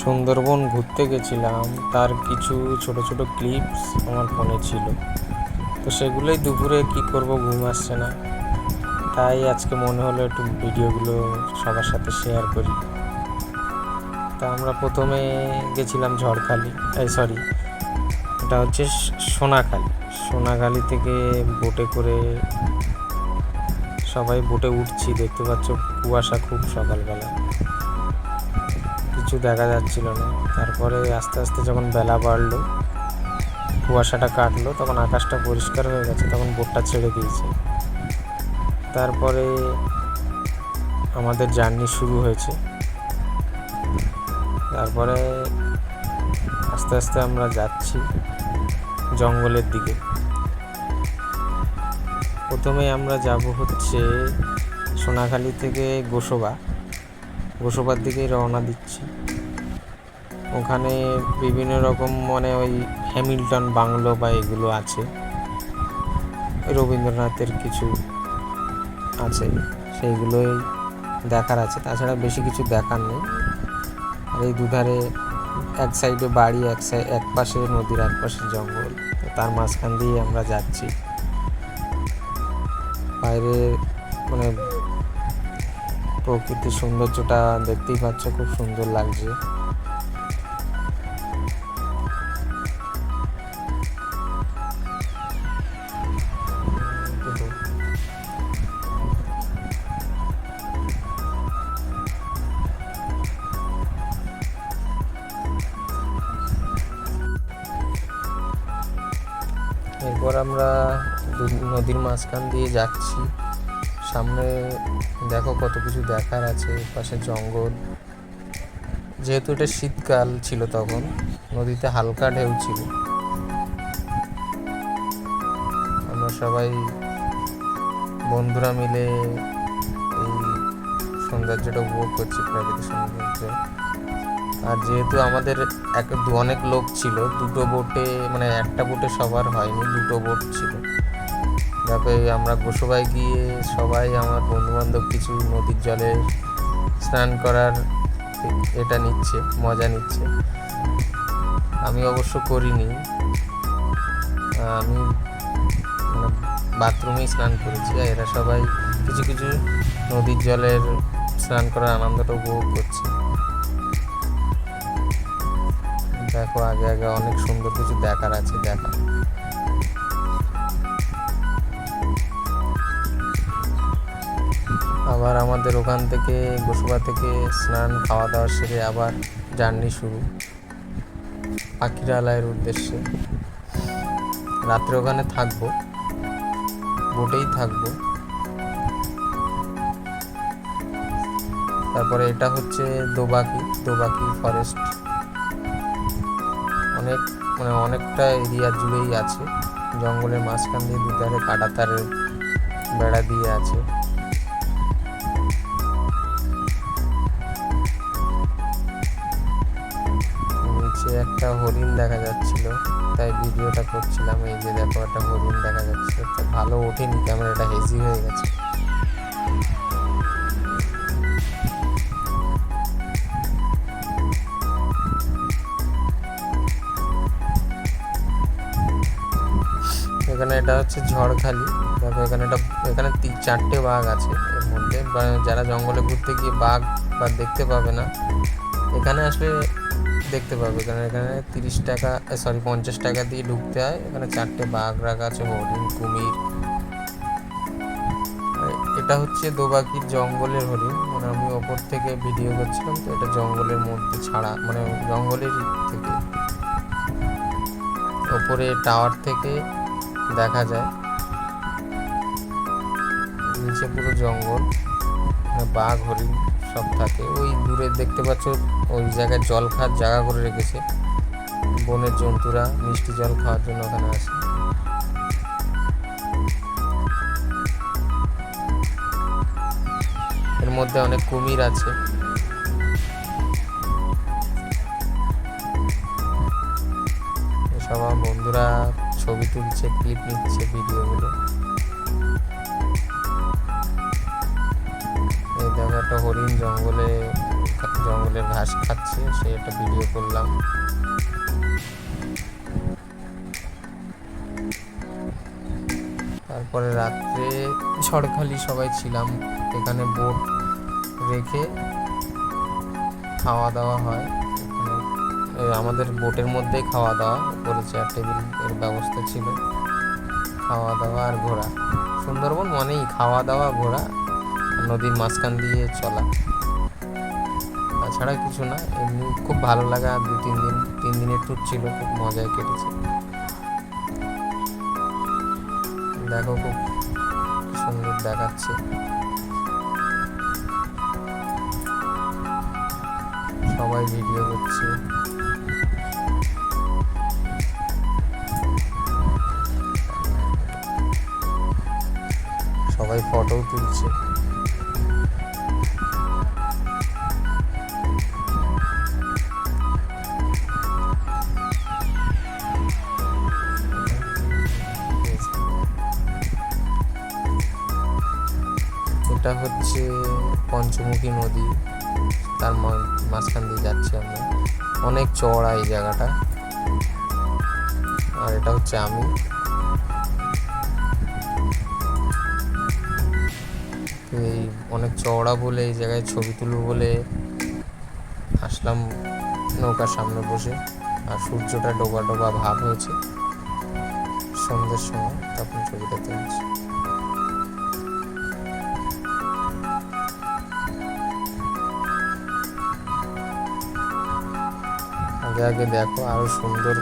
সুন্দরবন ঘুরতে গেছিলাম, তার কিছু ছোট ছোট ক্লিপস আমার ফোনে ছিল। তো সেগুলোই দুপুরে কি করব ঘুম আসছে না। তাই আজকে মনে হলো একটু ভিডিওগুলো সবার সাথে শেয়ার করি। তা আমরা প্রথমে গেছিলাম ঝড়খালি, এই সরি এটা হচ্ছে সোনাখালি। সোনাখালি থেকে বোটে করে সবাই বোটে উঠছি, দেখতে পাচ্ছ কুয়াশা খুব সকালবেলা। কিছু দেখা যাচ্ছিল না। তারপরে আস্তে আস্তে যখন বেলা বাড়লো, কুয়াশাটা কাটলো, তখন আকাশটা পরিষ্কার হয়ে গেছে, তখন বোটটা ছেড়ে দিয়েছে। তারপরে আমাদের জার্নি শুরু হয়েছে। তারপরে আস্তে আস্তে আমরা যাচ্ছি জঙ্গলের দিকে। প্রথমে আমরা যাব হচ্ছে সোনাখালি থেকে গোসবা। গোসবার দিকেই রওনা দিচ্ছি। ওখানে বিভিন্ন রকম মানে ওই হ্যামিল্টন বাংলো বা এগুলো আছে। রবীন্দ্রনাথের কিছু আছে, সেইগুলোই দেখার আছে। তাছাড়া বেশি কিছু দেখার নেই। আর এই দুধারে এক সাইডে বাড়ি, এক সাইড এক পাশে নদীর, এক পাশে জঙ্গল। তার মাঝখান দিয়ে আমরা যাচ্ছি। বাইরে মানে প্রকৃতির সৌন্দর্যটা দেখতেই পাচ্ছ, খুব সুন্দর লাগছে। এরপর আমরা নদীর মাঝখান দিয়ে যাচ্ছি। সামনে দেখো কত কিছু দেখার আছে, পাশে জঙ্গল। যেহেতু এটা শীতকাল ছিল তখন, নদীতে হালকা ঢেউ ছিল। আমরা সবাই বন্ধুরা মিলে এই সৌন্দর্যটা উপভোগ করছি প্রাকৃতিক সৌন্দর্য। আর যেহেতু আমাদের এক দু- অনেক লোক ছিল, দুটো বোটে মানে একটা বোটে সবার হয়নি, দুটো বোট ছিল। তারপরে আমরা গোসবাই গিয়ে সবাই আমার বন্ধু বান্ধব কিছু নদীর জলে স্নান করার এটা নিচ্ছে, মজা নিচ্ছে। আমি অবশ্য করিনি। আমি মানে বাথরুমেই স্নান করেছি, আর এরা সবাই কিছু কিছু নদীর জলের স্নান করার আনন্দটা উপভোগ করছে। দেখো, আগে আগে অনেক সুন্দর কিছু দেখার আছে, দেখা। আবার আমাদের ওখান থেকে বসুবা থেকে স্নান খাওয়া দাওয়া সেরে আবার জার্নি শুরু। পাখিরালয়ের উদ্দেশ্যে। রাত্রে ওখানে থাকব। বোটেই থাকব। তারপরে এটা হচ্ছে দোবাকি দোবাকি ফরেস্ট অনেক মানে অনেকটা এরিয়া জুড়েই আছে। জঙ্গলের মাঝখান দিয়ে দুধারে কাটা তারের বেড়া দিয়ে আছে। নিচে একটা হরিণ দেখা যাচ্ছিল। তাই ভিডিওটা করছিলাম, এই যে দেখো একটা হরিণ দেখা যাচ্ছে। ভালো ওঠেনি, ক্যামেরাটা হেজি হয়ে গেছে। এখানে এটা হচ্ছে ঝড়খালি। দেখো এখানে একটা, এখানে চারটে বাঘ আছে এর মধ্যে। যারা জঙ্গলে ঘুরতে গিয়ে বাঘ বা দেখতে পাবে না, এখানে আসলে দেখতে পাবে। এখানে এখানে তিরিশ টাকা সরি পঞ্চাশ টাকা দিয়ে ঢুকতে হয়। এখানে চারটে বাঘ রাখা আছে, হরিণ, কুমির। এটা হচ্ছে দোবাকির জঙ্গলের হরিণ। মানে আমি ওপর থেকে ভিডিও করছিলাম, তো এটা জঙ্গলের মধ্যে ছাড়া মানে জঙ্গলের থেকে। ওপরে টাওয়ার থেকে দেখা যায়। নিচে পুরো জঙ্গল বাঘ, হরিণ সব থাকে। ওই দূরে দেখতে পাচ্ছ, ওই জায়গায় জল খাওয়ার জায়গা করে রেখেছে। বনের জন্তুরা মিষ্টি জল খাওয়ার জন্য ওখানে আসে। এর মধ্যে অনেক কুমির আছে। সব আমার বন্ধুরা ছবি তুলছে ক্লিপ নিচ্ছে, ভিডিওগুলো। এই দেখো একটা হরিণ জঙ্গলে, জঙ্গলের ঘাস খাচ্ছে, সে একটা ভিডিও করলাম। তারপরে রাত্রে ঝড়খালি সবাই ছিলাম, এখানে বোট রেখে খাওয়া দাওয়া হয়। আমাদের বোটের মধ্যেই খাওয়া দাওয়া উপরে চেয়ার টেবিলের ব্যবস্থা ছিল। খাওয়া দাওয়া আর ঘোরা। সুন্দরবন মানেই খাওয়া দাওয়া, ঘোরা, নদীর মাঝখান দিয়ে চলা। তাছাড়া কিছু না, এমনি খুব ভালো লাগা দু, তিন দিন, তিন দিনের ট্যুর ছিল, খুব মজায় কেটেছে। দেখো খুব সুন্দর দেখাচ্ছে। সবাই ভিডিও করছে। সবাই ফটোও তুলছে। এটা হচ্ছে পঞ্চমুখী নদী, তার মাঝখান দিয়ে যাচ্ছি আমরা। অনেক চওড়া এই জায়গাটা। আর এটা হচ্ছে আমি। এই অনেক চওড়া বলে, এই জায়গায় ছবি তুলব বলে আসলাম নৌকার সামনে বসে। আর সূর্যটা ডোবা ডোবা ভাব হয়েছে। সন্ধ্যের সময় তখন ছবিটা তুলছি আগে আগে দেখো আরও সুন্দর